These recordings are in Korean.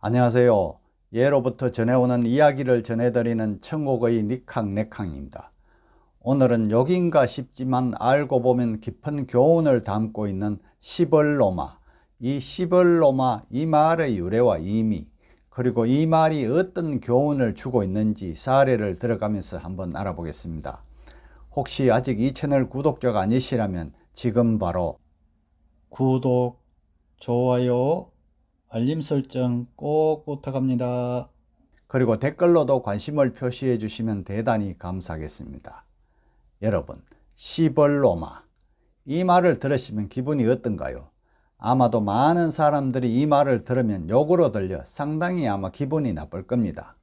안녕하세요. 예로부터 전해오는 이야기를 전해드리는 천국의 니캉네캉입니다. 오늘은 욕인가 싶지만 알고 보면 깊은 교훈을 담고 있는 시벌로마, 이 시벌로마 이 말의 유래와 의미, 그리고 이 말이 어떤 교훈을 주고 있는지 사례를 들어가면서 한번 알아보겠습니다. 혹시 아직 이 채널 구독자가 아니시라면 지금 바로 구독, 좋아요, 알림 설정 꼭 부탁합니다. 그리고 댓글로도 관심을 표시해 주시면 대단히 감사하겠습니다. 여러분, 시벌로마. 이 말을 들으시면 기분이 어떤가요? 아마도 많은 사람들이 이 말을 들으면 욕으로 들려 상당히 아마 기분이 나쁠 겁니다.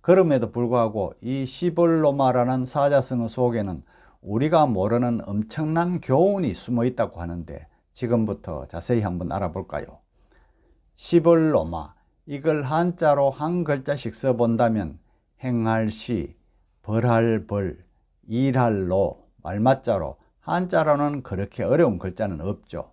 그럼에도 불구하고 이 시벌로마라는 사자성어 속에는 우리가 모르는 엄청난 교훈이 숨어 있다고 하는데 지금부터 자세히 한번 알아볼까요? 시벌로마 이걸 한자로 한 글자씩 써본다면 행할 시, 벌할 벌, 일할 로, 말맞자로 한자로는 그렇게 어려운 글자는 없죠.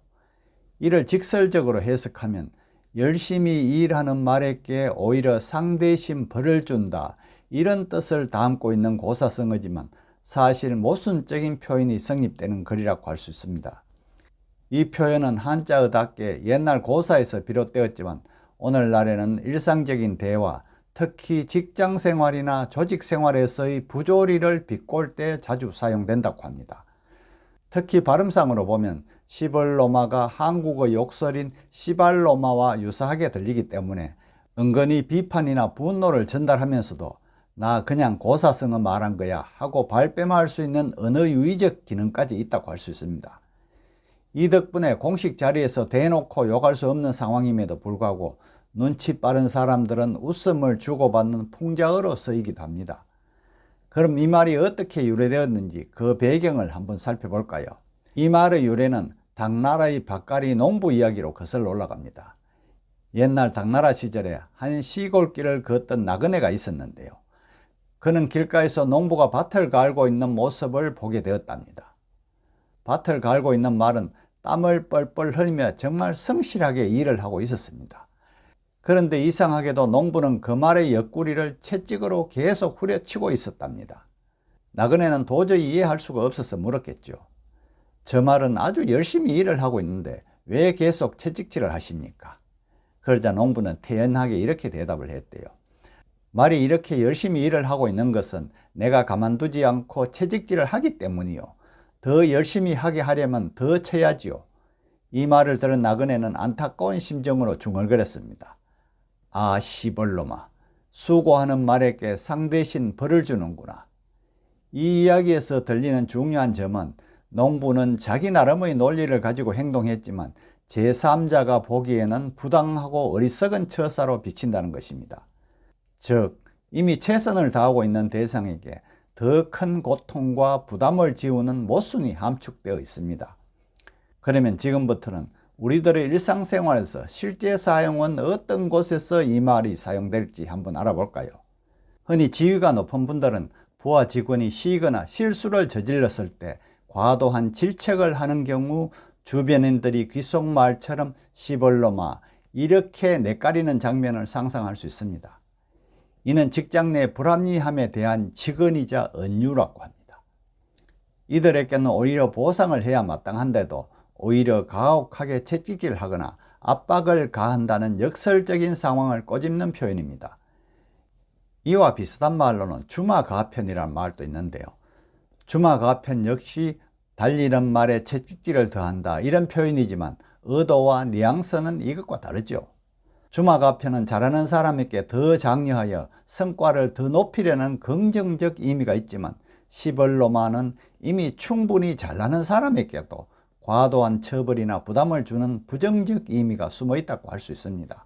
이를 직설적으로 해석하면 열심히 일하는 말에게 오히려 상대심 벌을 준다 이런 뜻을 담고 있는 고사성어지만 사실 모순적인 표현이 성립되는 글이라고 할 수 있습니다. 이 표현은 한자어답게 옛날 고사에서 비롯되었지만 오늘날에는 일상적인 대화, 특히 직장 생활이나 조직 생활에서의 부조리를 비꼴 때 자주 사용된다고 합니다. 특히 발음상으로 보면 시벌로마가 한국어 욕설인 시발로마와 유사하게 들리기 때문에 은근히 비판이나 분노를 전달하면서도 나 그냥 고사성어 말한 거야 하고 발뺌할 수 있는 언어 유의적 기능까지 있다고 할 수 있습니다. 이 덕분에 공식 자리에서 대놓고 욕할 수 없는 상황임에도 불구하고 눈치 빠른 사람들은 웃음을 주고받는 풍자어로 쓰이기도 합니다. 그럼 이 말이 어떻게 유래되었는지 그 배경을 한번 살펴볼까요? 이 말의 유래는 당나라의 밭갈이 농부 이야기로 거슬러 올라갑니다. 옛날 당나라 시절에 한 시골길을 걷던 나그네가 있었는데요. 그는 길가에서 농부가 밭을 갈고 있는 모습을 보게 되었답니다. 밭을 갈고 있는 말은 땀을 뻘뻘 흘리며 정말 성실하게 일을 하고 있었습니다. 그런데 이상하게도 농부는 그 말의 옆구리를 채찍으로 계속 후려치고 있었답니다. 나그네는 도저히 이해할 수가 없어서 물었겠죠. 저 말은 아주 열심히 일을 하고 있는데 왜 계속 채찍질을 하십니까? 그러자 농부는 태연하게 이렇게 대답을 했대요. 말이 이렇게 열심히 일을 하고 있는 것은 내가 가만두지 않고 채찍질을 하기 때문이요. 더 열심히 하게 하려면 더 쳐야지요. 이 말을 들은 나그네는 안타까운 심정으로 중얼거렸습니다. 아 시벌로마 수고하는 말에게 상 대신 벌을 주는구나. 이 이야기에서 들리는 중요한 점은 농부는 자기 나름의 논리를 가지고 행동했지만 제3자가 보기에는 부당하고 어리석은 처사로 비친다는 것입니다. 즉 이미 최선을 다하고 있는 대상에게 더 큰 고통과 부담을 지우는 모순이 함축되어 있습니다. 그러면 지금부터는 우리들의 일상생활에서 실제 사용은 어떤 곳에서 이 말이 사용될지 한번 알아볼까요? 흔히 지위가 높은 분들은 부하 직원이 쉬거나 실수를 저질렀을 때 과도한 질책을 하는 경우 주변인들이 귓속말처럼 시벌로마 이렇게 내까리는 장면을 상상할 수 있습니다. 이는 직장 내 불합리함에 대한 직언이자 은유라고 합니다. 이들에게는 오히려 보상을 해야 마땅한데도 오히려 가혹하게 채찍질하거나 압박을 가한다는 역설적인 상황을 꼬집는 표현입니다. 이와 비슷한 말로는 주마가편이라는 말도 있는데요. 주마가편 역시 달리는 말에 채찍질을 더한다 이런 표현이지만 의도와 뉘앙스는 이것과 다르죠. 주마가편은 잘하는 사람에게 더 장려하여 성과를 더 높이려는 긍정적 의미가 있지만 시벌로마는 이미 충분히 잘나는 사람에게도 과도한 처벌이나 부담을 주는 부정적 의미가 숨어 있다고 할 수 있습니다.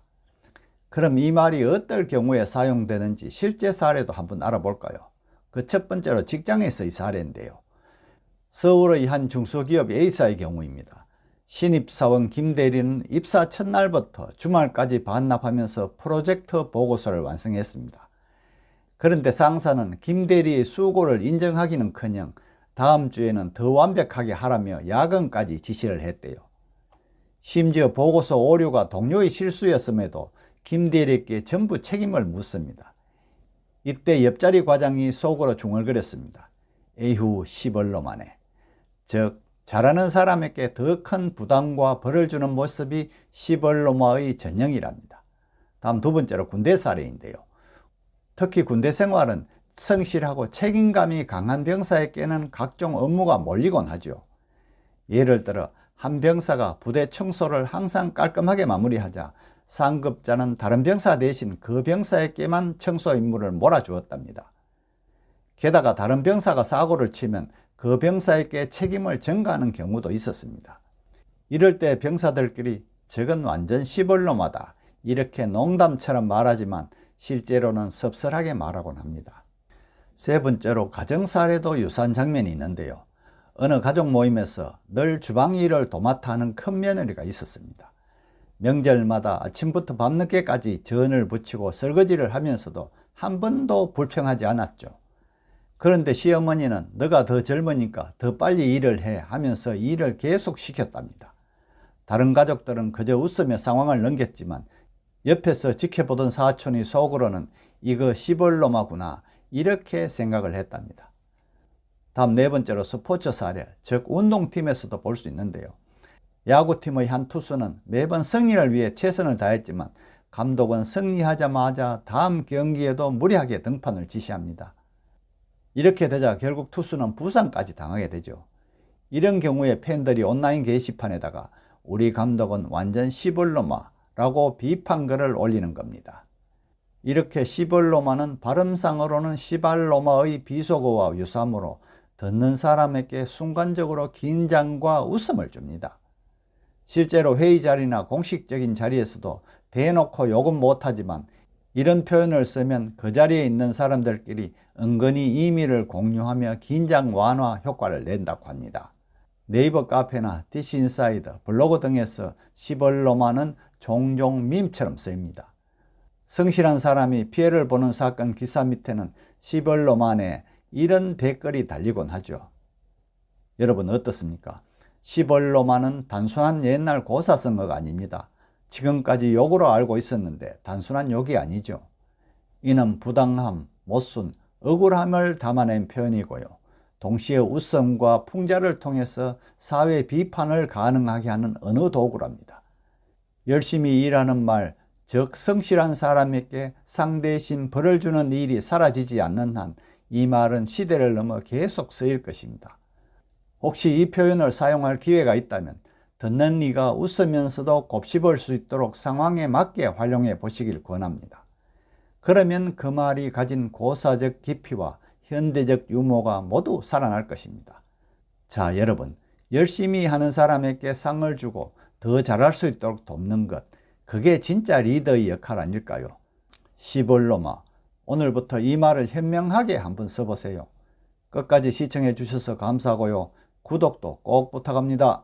그럼 이 말이 어떨 경우에 사용되는지 실제 사례도 한번 알아볼까요? 그 첫 번째로 직장에서의 사례인데요. 서울의 한 중소기업 A사의 경우입니다. 신입사원 김 대리는 입사 첫날부터 주말까지 반납하면서 프로젝트 보고서를 완성했습니다. 그런데 상사는 김 대리의 수고를 인정하기는커녕 다음 주에는 더 완벽하게 하라며 야근까지 지시를 했대요. 심지어 보고서 오류가 동료의 실수였음에도 김 대리에게 전부 책임을 묻습니다. 이때 옆자리 과장이 속으로 중얼거렸습니다. 에휴 시벌로만해. 즉 잘하는 사람에게 더 큰 부담과 벌을 주는 모습이 시벌로마의 전형이랍니다. 다음 두 번째로 군대 사례인데요. 특히 군대 생활은 성실하고 책임감이 강한 병사에게는 각종 업무가 몰리곤 하죠. 예를 들어 한 병사가 부대 청소를 항상 깔끔하게 마무리하자 상급자는 다른 병사 대신 그 병사에게만 청소 임무를 몰아주었답니다. 게다가 다른 병사가 사고를 치면 그 병사에게 책임을 전가하는 경우도 있었습니다. 이럴 때 병사들끼리 저건 완전 시벌놈하다 이렇게 농담처럼 말하지만 실제로는 섭섭하게 말하곤 합니다. 세 번째로 가정 사례도 유사한 장면이 있는데요. 어느 가족 모임에서 늘 주방 일을 도맡아 하는 큰 며느리가 있었습니다. 명절마다 아침부터 밤늦게까지 전을 부치고 설거지를 하면서도 한 번도 불평하지 않았죠. 그런데 시어머니는 너가 더 젊으니까 더 빨리 일을 해 하면서 일을 계속 시켰답니다. 다른 가족들은 그저 웃으며 상황을 넘겼지만 옆에서 지켜보던 사촌이 속으로는 이거 시벌놈하구나 이렇게 생각을 했답니다. 다음 네 번째로 스포츠 사례, 즉 운동팀에서도 볼 수 있는데요. 야구팀의 한 투수는 매번 승리를 위해 최선을 다했지만 감독은 승리하자마자 다음 경기에도 무리하게 등판을 지시합니다. 이렇게 되자 결국 투수는 부상까지 당하게 되죠. 이런 경우에 팬들이 온라인 게시판에다가 우리 감독은 완전 시벌로마라고 비판글을 올리는 겁니다. 이렇게 시벌로마는 발음상으로는 시발로마의 비속어와 유사하므로 듣는 사람에게 순간적으로 긴장과 웃음을 줍니다. 실제로 회의 자리나 공식적인 자리에서도 대놓고 욕은 못하지만 이런 표현을 쓰면 그 자리에 있는 사람들끼리 은근히 의미를 공유하며 긴장 완화 효과를 낸다고 합니다. 네이버 카페나 디스인사이드, 블로그 등에서 시벌로마는 종종 밈처럼 쓰입니다. 성실한 사람이 피해를 보는 사건 기사 밑에는 시벌로만에 이런 댓글이 달리곤 하죠. 여러분 어떻습니까? 시벌로만은 단순한 옛날 고사성어가 아닙니다. 지금까지 욕으로 알고 있었는데 단순한 욕이 아니죠. 이는 부당함, 못순, 억울함을 담아낸 표현이고요. 동시에 웃음과 풍자를 통해서 사회 비판을 가능하게 하는 언어 도구랍니다. 열심히 일하는 말, 즉 성실한 사람에게 상 대신 벌을 주는 일이 사라지지 않는 한 이 말은 시대를 넘어 계속 쓰일 것입니다. 혹시 이 표현을 사용할 기회가 있다면 듣는 이가 웃으면서도 곱씹을 수 있도록 상황에 맞게 활용해 보시길 권합니다. 그러면 그 말이 가진 고사적 깊이와 현대적 유머가 모두 살아날 것입니다. 자, 여러분, 열심히 하는 사람에게 상을 주고 더 잘할 수 있도록 돕는 것, 그게 진짜 리더의 역할 아닐까요? 시벌로마, 오늘부터 이 말을 현명하게 한번 써보세요. 끝까지 시청해 주셔서 감사하고요. 구독도 꼭 부탁합니다.